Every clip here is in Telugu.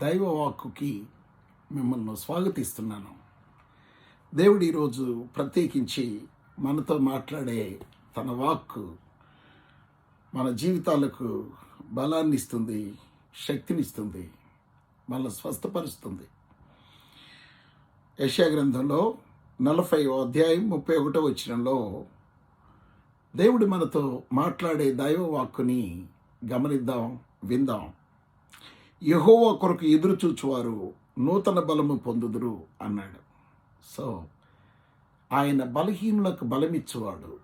దైవవాక్కుకి మిమ్మల్ని స్వాగతిస్తున్నాను. దేవుడు ఈరోజు ప్రత్యేకించి మనతో మాట్లాడే తన వాక్కు మన జీవితాలకు బలాన్ని ఇస్తుంది శక్తినిస్తుంది మనల్ని స్వస్థపరుస్తుంది. యశా గ్రంథంలో నలభై అధ్యాయం ముప్పై ఒకటో వచ్చినంలో దేవుడు మనతో మాట్లాడే దైవ వాక్కుని గమనిద్దాం విందాం. యహోవా కొరకు ఎదురు చూచువారు నూతన బలము పొందుదురు అన్నాడు. సో ఆయన బలహీనులకు బలమిచ్చేవాడు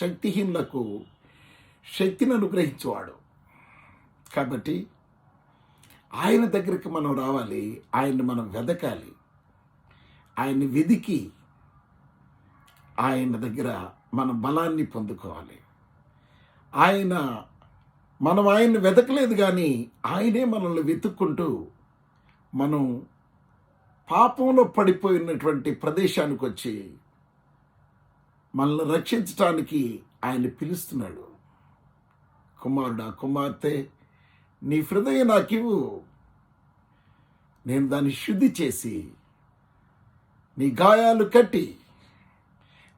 శక్తిహీనులకు శక్తిని అనుగ్రహించువాడు. కాబట్టి ఆయన దగ్గరికి మనం రావాలి ఆయన్ని మనం వెదకాలి. ఆయన్ని వెదికి ఆయన దగ్గర మన బలాన్ని పొందుకోవాలి. ఆయన మనం ఆయన్ని వెతకలేదు కానీ ఆయనే మనల్ని వెతుక్కుంటూ మనం పాపంలో పడిపోయినటువంటి ప్రదేశానికి వచ్చి మనల్ని రక్షించటానికి ఆయన పిలుస్తున్నాడు. కుమారుడా కుమార్తె నీ హృదయం నాకివ్వు. నేను దాన్ని శుద్ధి చేసి నీ గాయాలు కట్టి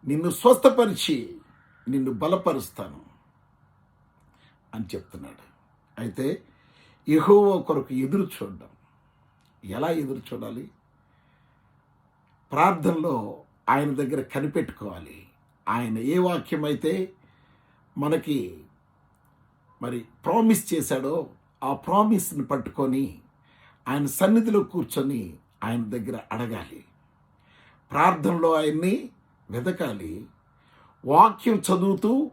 నిన్ను స్వస్థపరిచి నిన్ను బలపరుస్తాను. అని చెప్తున్నాడు. అయితే ఎహోవో కొరకు ఎదురు చూడడం. ఎలా ఎదురు చూడాలి? ప్రార్థనలో ఆయన దగ్గర కనిపెట్టుకోవాలి. ఆయన ఏ వాక్యం అయితే మనకి మరి ప్రామిస్ చేశాడో ఆ ప్రామిస్ని పట్టుకొని ఆయన సన్నిధిలో కూర్చొని ఆయన దగ్గర అడగాలి. ప్రార్థనలో ఆయన్ని వెతకాలి వాక్యం చదువుతూ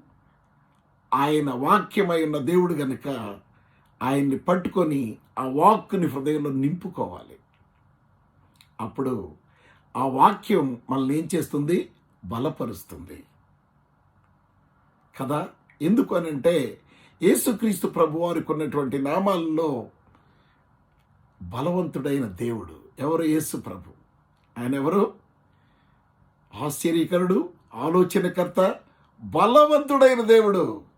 ఆయన వాక్యమై ఉన్న దేవుడు గనుక ఆయన్ని పట్టుకొని ఆ వాక్కుని హృదయంలో నింపుకోవాలి. అప్పుడు ఆ వాక్యం మనల్ని ఏం చేస్తుంది? బలపరుస్తుంది. కదా? ఎందుకు అని అంటే యేసుక్రీస్తు ప్రభువారికి ఉన్నటువంటి నామాల్లో బలవంతుడైన దేవుడు ఎవరు? యేసు ప్రభు. ఆయన ఎవరు? ఆశ్చర్యకరుడు ఆలోచనకర్త బలవంతుడైన దేవుడు.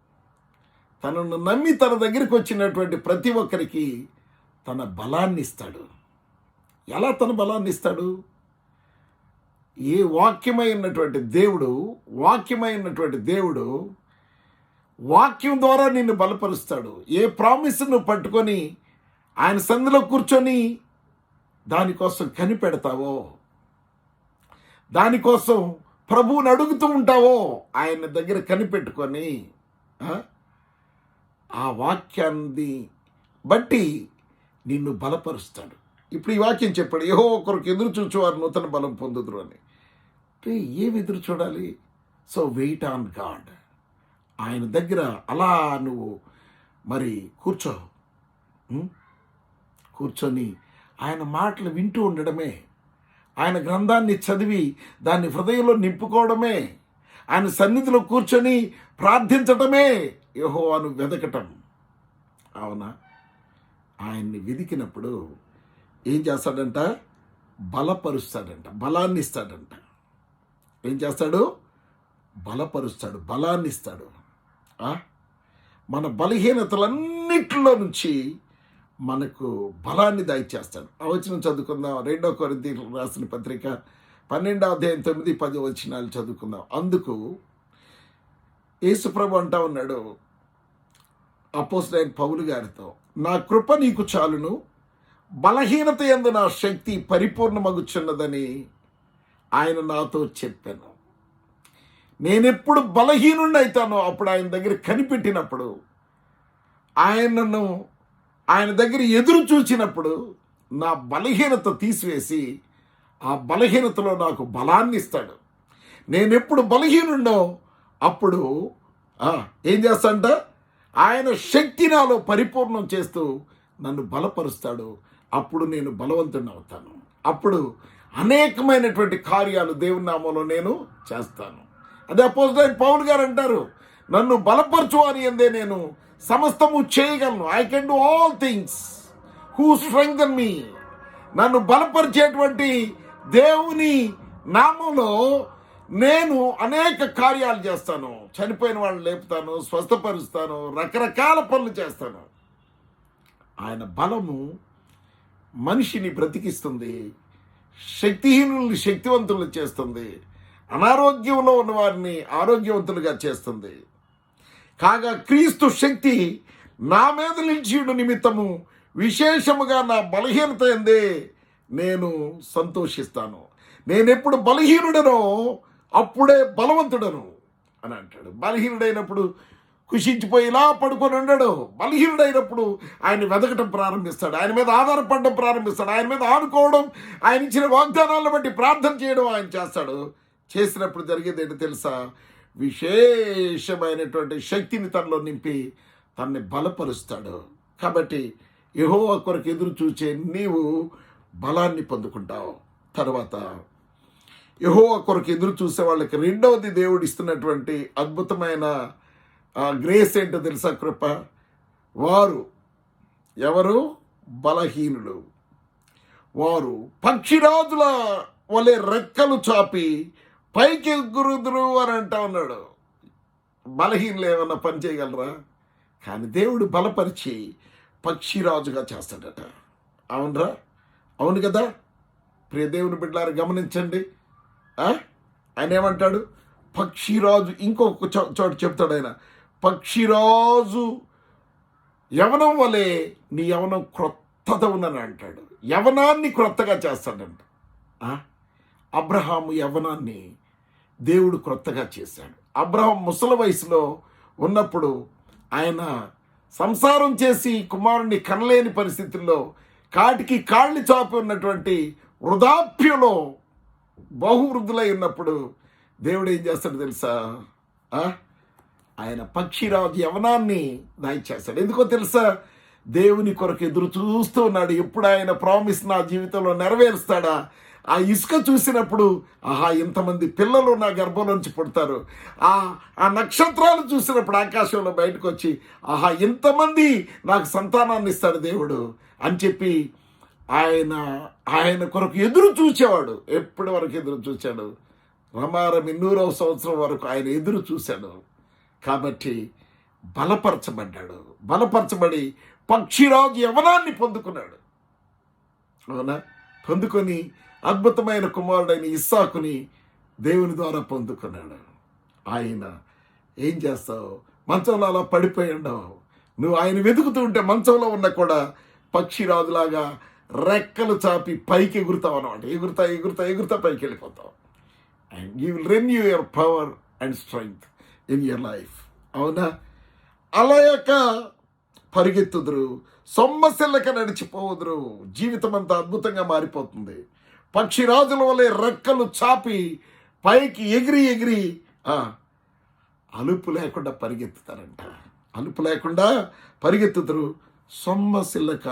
తనను నమ్మి తన దగ్గరికి వచ్చినటువంటి ప్రతి ఒక్కరికి తన బలాన్ని ఇస్తాడు ఎలా తన బలాన్ని ఇస్తాడు ఏ వాక్యమైనటువంటి దేవుడు వాక్యమైనటువంటి దేవుడు వాక్యం ద్వారా నిన్ను బలపరుస్తాడు. ఏ ప్రామిస్ నువ్వు పట్టుకొని ఆయన సంధిలో కూర్చొని దానికోసం కనిపెడతావో దానికోసం ప్రభువుని అడుగుతూ ఉంటావో ఆయన దగ్గర కనిపెట్టుకొని ఆ? వాక్యాన్ని బట్టి నిన్ను బలపరుస్తాడు. ఇప్పుడు ఈ వాక్యం చెప్పాడు. ఏహో ఒకరికి ఎదురు చూచేవారు నూతన బలం పొందుదురు అని. అంటే ఏమి ఎదురు చూడాలి? So wait on God. ఆయన దగ్గర అలా నువ్వు మరి కూర్చో. కూర్చొని ఆయన మాటలు వింటూ ఉండడమే. ఆయన గ్రంథాన్ని చదివి దాన్ని హృదయంలో నింపుకోవడమే. ఆయన సన్నిధిలో కూర్చొని ప్రార్థించటమే. యహోవాను వెదకటం. అవునా? ఆయన్ని వెదికినప్పుడు ఏం చేస్తాడంట? బలపరుస్తాడంట. బలాన్ని ఇస్తాడంట ఏం చేస్తాడు? బలపరుస్తాడు. బలాన్ని ఇస్తాడు మన బలహీనతలన్నిటిలో నుంచి మనకు బలాన్ని దయచేస్తాడు ఆ వచనం చదువుకుందాం. రెండో కొరింథీ రాసిన పత్రిక పన్నెండో అధ్యాయం తొమ్మిది పది వచనాలు చదువుకుందాం. అందుకు యేసుప్రభు అంటా ఉన్నాడు అపోజిట్ పౌలు గారితో నా కృప నీకు చాలును బలహీనత ఎందు నా శక్తి పరిపూర్ణమగుచున్నదని ఆయన నాతో చెప్పాను. నేనెప్పుడు బలహీనుండి అవుతానో అప్పుడు ఆయన దగ్గర కనిపెట్టినప్పుడు ఆయనను ఆయన దగ్గర ఎదురు చూచినప్పుడు నా బలహీనత తీసివేసి ఆ బలహీనతలో నాకు బలాన్ని ఇస్తాడు నేనెప్పుడు బలహీనుండో అప్పుడు ఏం చేస్తాడంట? ఆయన శక్తి నాలో పరిపూర్ణం చేస్తూ నన్ను బలపరుస్తాడు. అప్పుడు నేను బలవంతుడిని అవుతాను. అప్పుడు అనేకమైనటువంటి కార్యాలు దేవుని నామంలో నేను చేస్తాను. అదే అపోజిట్ పౌల్ గారు అంటారు నన్ను బలపరచు అని అందే నేను సమస్తము చేయగలను. I can do all things who strength me నన్ను బలపరిచేటువంటి దేవుని నామంలో నేను అనేక కార్యాలు చేస్తాను. చనిపోయిన వాళ్ళని లేపుతాను స్వస్థపరుస్తాను రకరకాల పనులు చేస్తాను. ఆయన బలము మనిషిని బ్రతికిస్తుంది శక్తిహీనుల్ని శక్తివంతులు చేస్తుంది అనారోగ్యంలో ఉన్న వారిని ఆరోగ్యవంతులుగా చేస్తుంది. కాగా క్రీస్తు శక్తి నా మీద నిలిచియుడు నిమిత్తము విశేషముగా నా బలహీనత ఎందే నేను సంతోషిస్తాను. నేనెప్పుడు బలహీనుడనో అప్పుడే బలవంతుడను అని అంటాడు. బలహీనుడైనప్పుడు కుషించిపోయి ఇలా పడుకొని ఉండడు. బలహీనుడైనప్పుడు ఆయన వెదకటం ప్రారంభిస్తాడు. ఆయన మీద ఆధారపడడం ప్రారంభిస్తాడు. ఆయన మీద ఆడుకోవడం ఆయన ఇచ్చిన వాగ్దానాలను బట్టి ప్రార్థన చేయడం ఆయన చేస్తాడు. చేసినప్పుడు జరిగేది ఏంటో తెలుసా? విశేషమైనటువంటి శక్తిని తనలో నింపి తన్ని బలపరుస్తాడు. కాబట్టి యహో కొరకు ఎదురు చూచే నీవు బలాన్ని పొందుకుంటావు. తర్వాత యెహోవా కొరకు ఎదురు చూసే వాళ్ళకి రెండవది దేవుడు ఇస్తున్నటువంటి అద్భుతమైన ఆ, గ్రేస్ ఏంటో తెలుసా కృప? వారు ఎవరు? బలహీనులు. వారు పక్షిరాజుల వలె రెక్కలు చాపి పైకి ఎగురుదురు అని అంటా ఉన్నాడు. బలహీనలు ఏమన్నా పని చేయగలరా? కానీ దేవుడు బలపరిచి పక్షిరాజుగా చేస్తాడట. అవునరా? అవును కదా? ప్రియ దేవుని బిడ్డలారు గమనించండి. ఆయన ఏమంటాడు? పక్షిరాజు ఇంకొక చో- చోట చెప్తాడు ఆయన. పక్షిరాజు యవనం వలె నీ యవనం క్రొత్తదవునని అంటాడు. యవనాన్ని క్రొత్తగా చేస్తాడంట. అబ్రహాము యవనాన్ని దేవుడు క్రొత్తగా చేశాడు. అబ్రహం ముసలి వయసులో ఉన్నప్పుడు ఆయన సంసారం చేసి కుమారుణ్ణి కనలేని పరిస్థితుల్లో కాటికి కాళ్ళు చాపి ఉన్నటువంటి వృధాప్యలో బహువృద్ధులై ఉన్నప్పుడు దేవుడు ఏం చేస్తాడు తెలుసా? ఆ? ఆయన పక్షిరాజు యవనాన్ని దాయిచేస్తాడు ఎందుకో తెలుసా? దేవుని కొరకు ఎదురు చూస్తూ ఉన్నాడు. ఎప్పుడు ఆయన ప్రామిస్ నా జీవితంలో నెరవేరుస్తాడా? ఆ ఇసుక చూసినప్పుడు ఆహా ఇంతమంది పిల్లలు నా గర్భంలోంచి పుడతారు. ఆ ఆ నక్షత్రాలు చూసినప్పుడు ఆకాశంలో బయటకు వచ్చి ఆహా ఇంతమంది నాకు సంతానాన్ని ఇస్తాడు దేవుడు అని చెప్పి ఆయన ఆయన కొరకు ఎదురు చూసేవాడు ఎప్పటి వరకు ఎదురు చూశాడు రమారం నూరవ సంవత్సరం వరకు ఆయన ఎదురు చూశాడు. కాబట్టి బలపరచబడ్డాడు. బలపరచబడి పక్షిరాజు యవనాన్ని పొందుకున్నాడు. అవునా? పొందుకొని అద్భుతమైన కుమారుడైన ఇస్సాకుని దేవుని ద్వారా పొందుకున్నాడు. ఆయన ఏం చేస్తావు? మంచంలో అలా పడిపోయి ఉండవు. నువ్వు ఆయన వెతుకుతూ ఉంటే మంచంలో ఉన్న కూడా పక్షిరాజులాగా రెక్కలు చాపి పైకి ఎగురుతావు అనమాట ఎగురుతా ఎగురుతా ఎగురుతా పైకి వెళ్ళిపోతాం and you will renew your power and strength in your life అవునా? అలా యొక్క పరిగెత్తుదురు సొమ్మసిల్లక నడిచిపోదురు జీవితం అంతా అద్భుతంగా మారిపోతుంది. పక్షిరాజుల వలె రెక్కలు చాపి పైకి ఎగిరి ఎగిరి అలుపు లేకుండా పరిగెత్తుతారంట. అలుపు లేకుండా పరిగెత్తుతుందరు సొమ్మ సిల్లక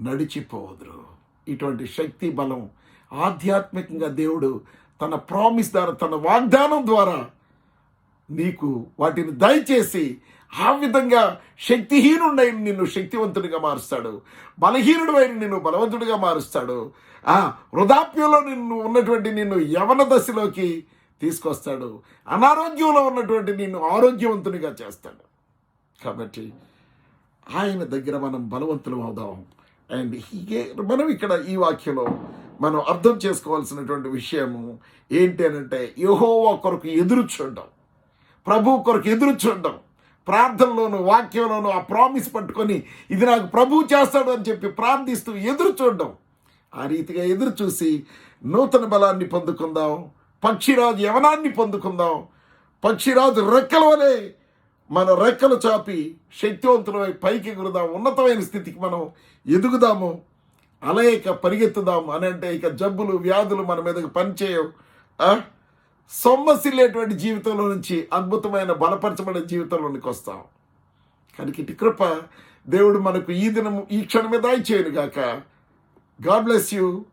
నడిచిపోదురు. ఇటువంటి శక్తి బలం ఆధ్యాత్మికంగా దేవుడు తన ప్రామిస్ ద్వారా తన వాగ్దానం ద్వారా నీకు వాటిని దయచేసి ఆ విధంగా శక్తిహీనుడైన నిన్ను శక్తివంతుడిగా మారుస్తాడు. బలహీనుడైన నిన్ను బలవంతుడిగా మారుస్తాడు. ఆ వృధాప్యంలో నిన్ను ఉన్నటువంటి నిన్ను యవన దశలోకి తీసుకొస్తాడు. అనారోగ్యంలో ఉన్నటువంటి నిన్ను ఆరోగ్యవంతునిగా చేస్తాడు. కాబట్టి ఆయన దగ్గర మనం బలవంతులం అవుదాం. అండ్ హీగే మనం ఇక్కడ ఈ వాక్యంలో మనం అర్థం చేసుకోవాల్సినటువంటి విషయము ఏంటి అని అంటే యహోవా కొరకు ఎదురు చూడడం. ప్రభు కొరకు ఎదురు చూడడం. ప్రార్థనలోను వాక్యంలోను ఆ ప్రామిస్ పట్టుకొని ఇది నాకు ప్రభు చేస్తాడు అని చెప్పి ప్రార్థిస్తూ ఎదురు చూడడం. ఆ రీతిగా ఎదురు చూసి నూతన బలాన్ని పొందుకుందాం. పక్షిరాజు యవనాన్ని పొందుకుందాం. పక్షిరాజు రెక్కల వలె మన రెక్కలు చాపి శక్తివంతులమై పైకి ఎగురుదాం ఉన్నతమైన స్థితికి మనం ఎదుగుదాము అలా ఇక పరిగెత్తుదాము అని అంటే ఇక జబ్బులు వ్యాధులు మన మీదకి పనిచేయవు. సొమ్మసిల్లేటువంటి జీవితంలో నుంచి అద్భుతమైన బలపరచబడే జీవితంలోనికి వస్తాం. కనుక కృప దేవుడు మనకు ఈ దినం ఈ క్షణమే దాయి చేయను గాక గాడ్ బ్లెస్ యూ.